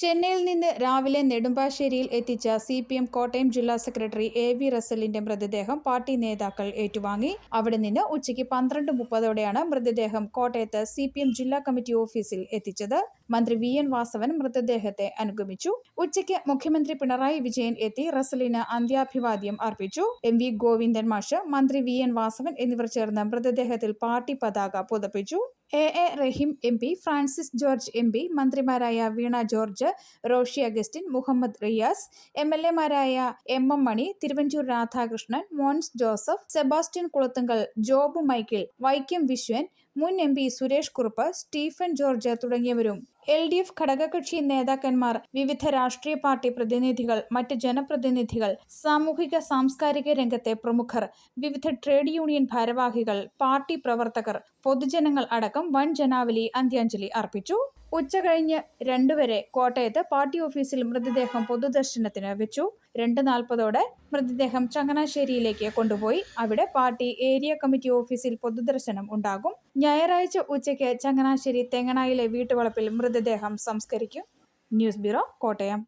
ചെന്നൈയിൽ നിന്ന് രാവിലെ നെടുമ്പാശ്ശേരിയിൽ എത്തിച്ച സി പി എം കോട്ടയം ജില്ലാ സെക്രട്ടറി എ വി റസലിന്റെ മൃതദേഹം പാർട്ടി നേതാക്കൾ ഏറ്റുവാങ്ങി. അവിടെ നിന്ന് ഉച്ചയ്ക്ക് പന്ത്രണ്ട് മുപ്പതോടെയാണ് മൃതദേഹം കോട്ടയത്ത് സി പി എം ജില്ലാ കമ്മിറ്റി ഓഫീസിൽ എത്തിച്ചത്. മന്ത്രി വി എൻ വാസവൻ മൃതദേഹത്തെ അനുഗമിച്ചു. ഉച്ചയ്ക്ക് മുഖ്യമന്ത്രി പിണറായി വിജയൻ എത്തി റസലിന് അന്ത്യാഭിവാദ്യം അർപ്പിച്ചു. എം വി ഗോവിന്ദൻ മാഷ് മന്ത്രി വി എൻ വാസവൻ എന്നിവർ ചേർന്ന് മൃതദേഹത്തിൽ പാർട്ടി പതാക പുതപ്പിച്ചു. A A Rahim M P Francis George M P മന്ത്രിമാരായ വീണ ജോർജ് റോഷി അഗസ്റ്റിൻ മുഹമ്മദ് റിയാസ് എം എൽ എമാരായ എം എം മണി തിരുവഞ്ചൂർ രാധാകൃഷ്ണൻ മോൻസ് ജോസഫ് സെബാസ്റ്റ്യൻ കുളത്തുങ്കൽ ജോബ് മൈക്കിൾ വൈക്കം വിശ്വൻ മുൻ എം പി സുരേഷ് കുറുപ്പ് സ്റ്റീഫൻ ജോർജ് തുടങ്ങിയവരും എൽ ഡി എഫ് ഘടകകക്ഷി നേതാക്കന്മാർ വിവിധ രാഷ്ട്രീയ പാർട്ടി പ്രതിനിധികൾ മറ്റ് ജനപ്രതിനിധികൾ സാമൂഹിക സാംസ്കാരിക രംഗത്തെ പ്രമുഖർ വിവിധ ട്രേഡ് യൂണിയൻ ഭാരവാഹികൾ പാർട്ടി പ്രവർത്തകർ പൊതുജനങ്ങൾ അടക്കം വൻ ജനാവലി അന്ത്യാഞ്ജലി അർപ്പിച്ചു. ഉച്ച കഴിഞ്ഞ് രണ്ടുവരെ കോട്ടയത്ത് പാർട്ടി ഓഫീസിൽ മൃതദേഹം പൊതുദർശനത്തിന് വെച്ചു. രണ്ട് നാൽപ്പതോടെ മൃതദേഹം ചങ്ങനാശ്ശേരിയിലേക്ക് കൊണ്ടുപോയി. അവിടെ പാർട്ടി ഏരിയ കമ്മിറ്റി ഓഫീസിൽ പൊതുദർശനം ഉണ്ടാകും. ഞായറാഴ്ച ഉച്ചയ്ക്ക് ചങ്ങനാശ്ശേരി തെങ്ങണായിലെ വീട്ടുവളപ്പിൽ മൃതദേഹം സംസ്കരിക്കും. News bureau Kottayam.